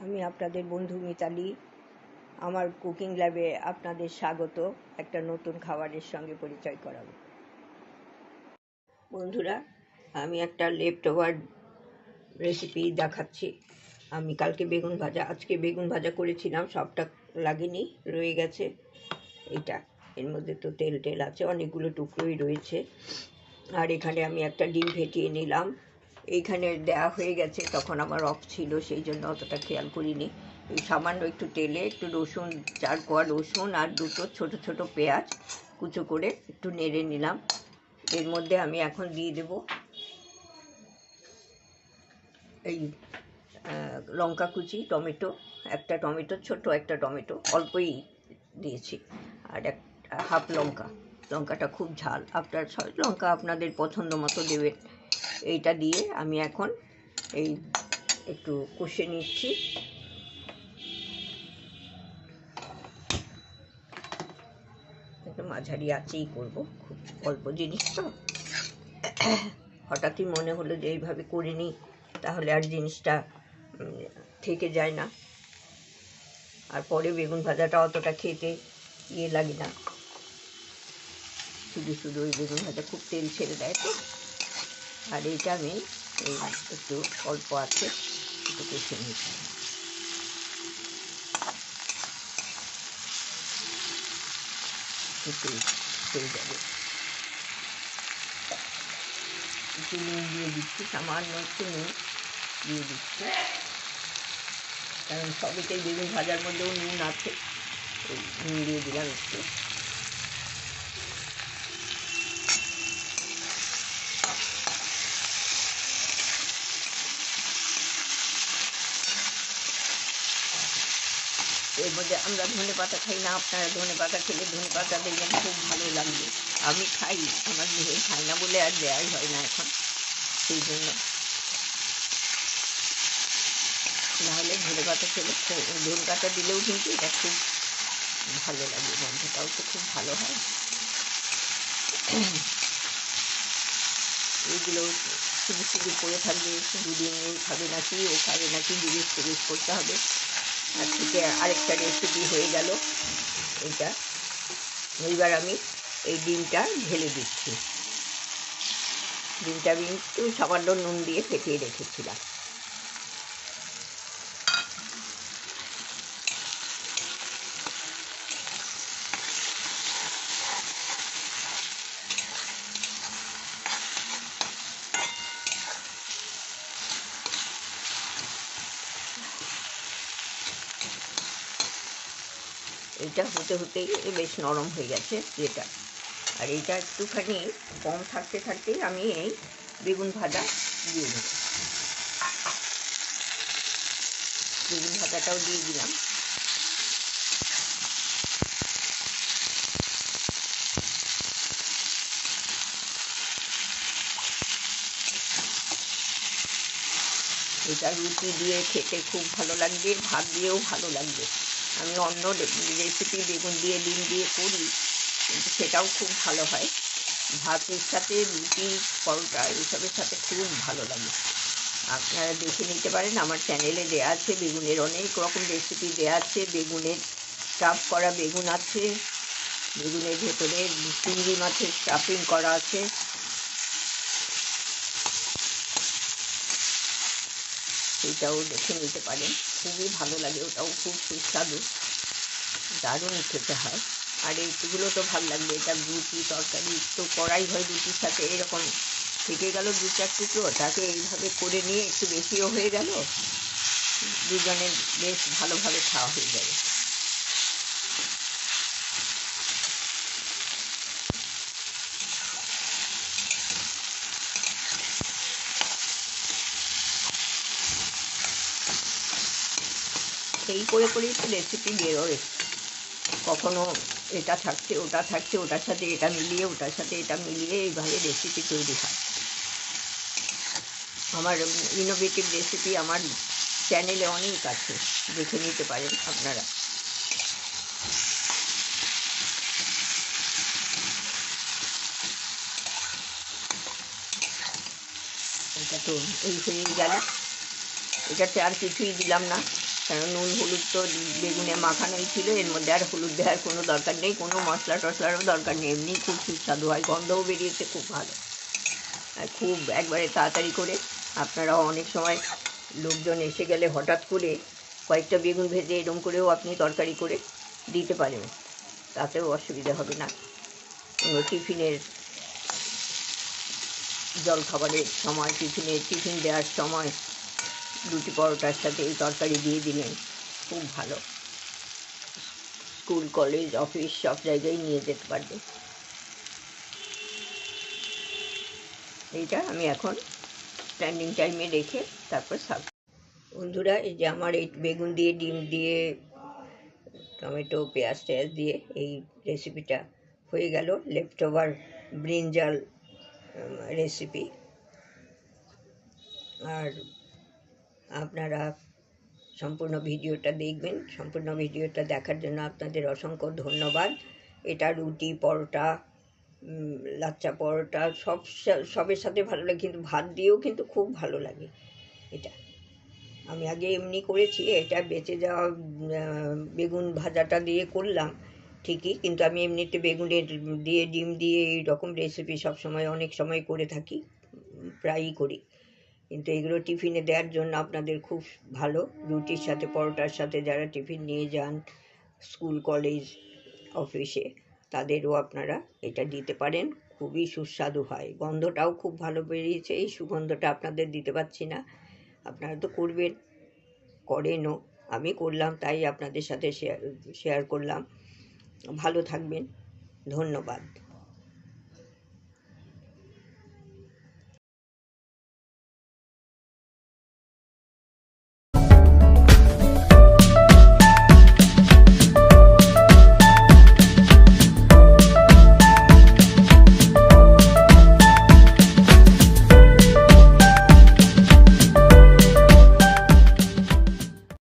আমি আপনাদের বন্ধু মিতালি। আমার কুকিং ল্যাবে আপনাদের স্বাগত। একটা নতুন খাবারের সঙ্গে পরিচয় করাবো। বন্ধুরা, আমি একটা লেফট ওভার রেসিপি দেখাচ্ছি। আমি কালকে বেগুন ভাজা, আজকে বেগুন ভাজা করেছিলাম, সবটা লাগেনি, রয়ে গেছে। এটা, এর মধ্যে তো তেল টেল আছে, অনেকগুলো টুকরোই রয়েছে। আর এখানে আমি একটা ডিম ফেটিয়ে নিলাম। এইখানে দেওয়া হয়ে গেছে, তখন আমার অফ ছিল, সেই জন্য অতটা খেয়াল করিনি। এই সামান্য একটু তেলে, একটু রসুন, চার কোয়া রসুন আর দুটো ছোট ছোট পেঁয়াজ কুচো করে একটু নেড়ে নিলাম। এর মধ্যে আমি এখন দিয়ে দেব এই লঙ্কা কুচি, টমেটো, একটা টমেটো, ছোট একটা টমেটো, অল্পই দিয়েছি। আর এক, হাফ লঙ্কা, লঙ্কাটা খুব ঝাল। আপনার লঙ্কা আপনাদের পছন্দ মতো দেবেন। এইটা দিয়ে আমি এখন এই একটু কষে নিচ্ছি। মাঝারি আছেই করব, খুব অল্প জিনিস তো। হঠাৎই মনে হলো যে এইভাবে করে নিই, তাহলে আর জিনিসটা থেকে যায় না। আর পরে বেগুন ভাজাটা অতটা খেতে ইয়ে লাগে না। শুধু শুধু ওই বেগুন ভাজা খুব তেল ছেড়ে দেয় তো। আর এইটা আমি এই একটু অল্প আছে, একটু কষে নিচ্ছি একটু হয়ে যাবে একটু নুন দিয়ে দিচ্ছি, সামান্য একটু নুন দিয়ে দিচ্ছি। কারণ সবেতেই বেগুন ভাজার মধ্যেও নুন আছে নুন দিয়ে দিলাম একটু। এর মধ্যে আমরা ধনে পাতা খাই না, আপনারা ধনে পাতা খেলে ধনে পাতা দেখবেন খুব ভালো লাগবে। আমি খাই, আমার মেয়ে খাই না বলে আর দেওয়াই হয় না এখন, সেই জন্য। নাহলে ধনে পাতা খেলে ধনে পাতা দিলেও কিন্তু এটা খুব ভালো লাগে, গন্ধটাও তো খুব ভালো হয়। এইগুলো শুধু শুধু পড়ে থাকবে দুদিন খাবে নাকি, ও খাবে নাকি জিজ্ঞেস করতে হবে। আর থেকে আরেকটা রেসিপি হয়ে গেল। এটা। এইবার আমি এই ডিমটা ঢেলে দিচ্ছি। ডিমটা আমি একটু সামান্য নুন দিয়ে ফেটিয়ে রেখেছিলাম। এইটা হতে হতেই বেশ নরম হয়ে গেছে যেটা। আর এইটা একটুখানি কম থাকতে থাকতেই আমি এই বেগুন ভাজা দিয়ে দেবো। বেগুন ভাজাটাও দিয়ে দিলাম। এটা রুটি দিয়ে খেতে খুব ভালো লাগবে, ভাত দিয়েও ভালো লাগবে। আমি অন্য রেসিপি বেগুন দিয়ে, ডিম দিয়ে করি, কিন্তু সেটাও খুব ভালো হয়। ভাতের সাথে রুটি, পরোটা এইসবের সাথে খুব ভালো লাগে। আপনারা দেখে নিতে পারেন, আমার চ্যানেলে দেওয়া আছে বেগুনের অনেক রকম রেসিপি দেওয়া আছে। বেগুনের স্টাফ করা বেগুন আছে, বেগুনের ভেতরে চিংড়ি মাছের স্টাফিং করা আছে। সেটাও দেখে নিতে পারেন। খুবই ভালো লাগে, ওটাও খুব সুস্বাদু। দারুণ খেতে হয়। আর এইগুলো তো ভালো লাগবে, এটা রুটি তরকারি, তো করাই হয় রুটির সাথে, এরকম থেকে গেল দু চার টুকরো, তাকে এইভাবে করে নিয়ে একটু বেশিও হয়ে গেল, দুজনের বেশ ভালোভাবে খাওয়া হয়ে যাবে। এই করে করেই তো রেসিপি বেরোয় কখনো এটা থাকছে, ওটা থাকছে, ওটার সাথে এটা মিলিয়ে, ওটার সাথে এটা মিলিয়ে এইভাবে রেসিপি তৈরি হয়। আমার ইনোভেটিভ রেসিপি আমার চ্যানেলে অনেক আছে, দেখে নিতে পারেন আপনারা। এটা তো এই হয়ে গেল। এটাতে আর কিছুই দিলাম না। কারণ নুন, হলুদ তো বেগুনে মাখানোই ছিল, এর মধ্যে আর হলুদ দেওয়ার কোনো দরকার নেই, কোনো মশলা টশলারও দরকার নেই, এমনি খুব সুস্বাদু হয়, গন্ধও বেরিয়েছে, খুব ভালো। আর খুব একবারে তাড়াতাড়ি করে আপনারা অনেক সময় লোকজন এসে গেলে হঠাৎ করে কয়েকটা বেগুন ভেজে এরম করেও আপনি তরকারি করে দিতে পারেন, তাতেও অসুবিধা হবে না। কোনো টিফিনের জল খাবারের সময় টিফিনে টিফিন দেওয়ার সময় রুটি পরোটার সাথে এই তরকারি দিয়ে দিলেন। খুব ভালো। স্কুল, কলেজ, অফিস, সব জায়গায় নিয়ে যেতে পারবে। এইটা আমি এখন স্ট্যান্ডিং টাইমে রেখে তারপর সার্ভ বন্ধুরা, এই যে আমার এই বেগুন দিয়ে, ডিম দিয়ে, টমেটো, পেঁয়াজ টেয়াজ দিয়ে এই রেসিপিটা হয়ে গেল। লেফট ওভার ব্রিঞ্জাল রেসিপি আর আপনারা সম্পূর্ণ ভিডিওটা দেখবেন। সম্পূর্ণ ভিডিওটা দেখার জন্য আপনাদের অসংখ্য ধন্যবাদ। এটা রুটি, পরোটা লাচ্চা পরোটা সব সবের সাথে ভালো লাগে, কিন্তু ভাত দিয়েও কিন্তু খুব ভালো লাগে এটা। আমি আগে এমনি করেছি, এটা বেঁচে যাওয়া বেগুন ভাজাটা দিয়ে করলাম ঠিকই, কিন্তু আমি এমনিতে বেগুনের দিয়ে ডিম দিয়ে এই রকম রেসিপি সবসময়, অনেক সময় করে থাকি প্রায়ই করি। কিন্তু এগুলো টিফিনে দেওয়ার জন্য আপনাদের খুব ভালো। রুটির সাথে, পরোটার সাথে যারা টিফিন নিয়ে যান স্কুল, কলেজ, অফিসে তাদেরও আপনারা এটা দিতে পারেন। খুবই সুস্বাদু হয়। গন্ধটাও খুব ভালো বেরিয়েছে। এই সুগন্ধটা আপনাদের দিতে পারছি না। আপনারা তো করবেন, করেনও। আমি করলাম, তাই আপনাদের সাথে শেয়ার শেয়ার করলাম। ভালো থাকবেন। ধন্যবাদ।